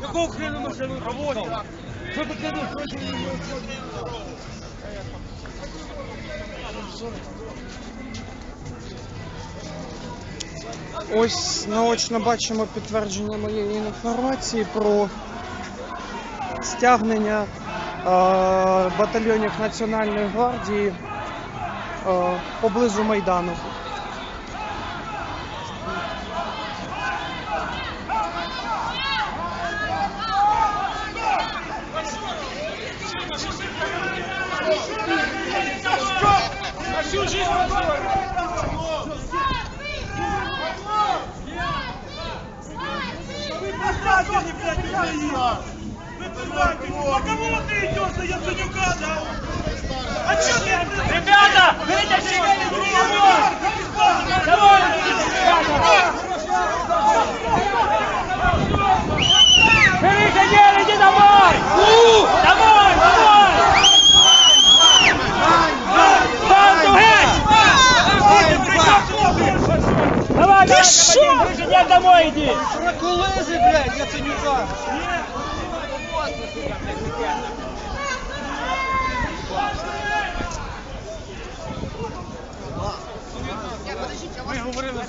Какого хрена машину проводить? Что ты тянешь? Ось наочно бачимо підтвердження моєї інформації про стягнення батальйонів Національної гвардії поблизу Майдану. Ребята, берите Берите дело, иди домой! Домой, домой! Банту геть! Давай, давай, что? Домой иди! Колези, блядь, Яценюка!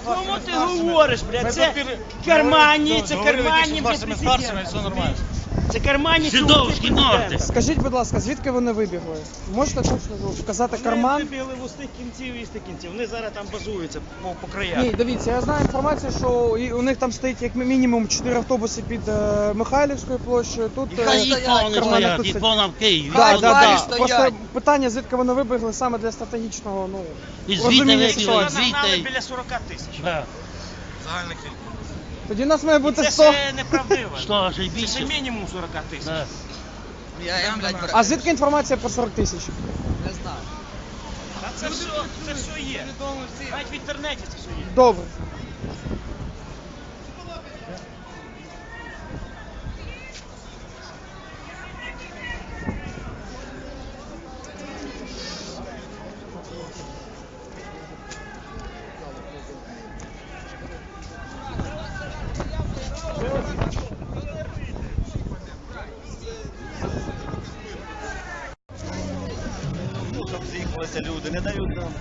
Кому ти говориш, блядь? Це карманні, це карманні, блядь, президент. все нормально. Це карманні Жидовський норди. Скажіть, будь ласка, звідки вони вибігли? Можете точно вказати карман? Вибігли в устих кінців і істих кінців. Вони зараз там базуються по, по краях. Ні, дивіться, я знаю інформацію, що і у них там стоїть як мінімум 4 автобуси під е, Михайлівською площею. Тут е, Хай їх вони кармани стоять, тут і стоять. по нам в Києві. Да, да, да. стоять. Просто питання, звідки вони вибігли саме для стратегічного, ну, І звідти розуміння вибігли, ситуації. Нагнали звідти. біля 40 тисяч. Да. Тоді у нас має бути Це 100. ще неправдиво. Що, ще й Це ще більше? мінімум 40 тисяч. Да. Я їм, блядь, А звідки інформація про 40 тисяч? не знаю. Та це все, це все є. Навіть в інтернеті це все є. Добре. Щоб з'їхалися люди, не дають нам.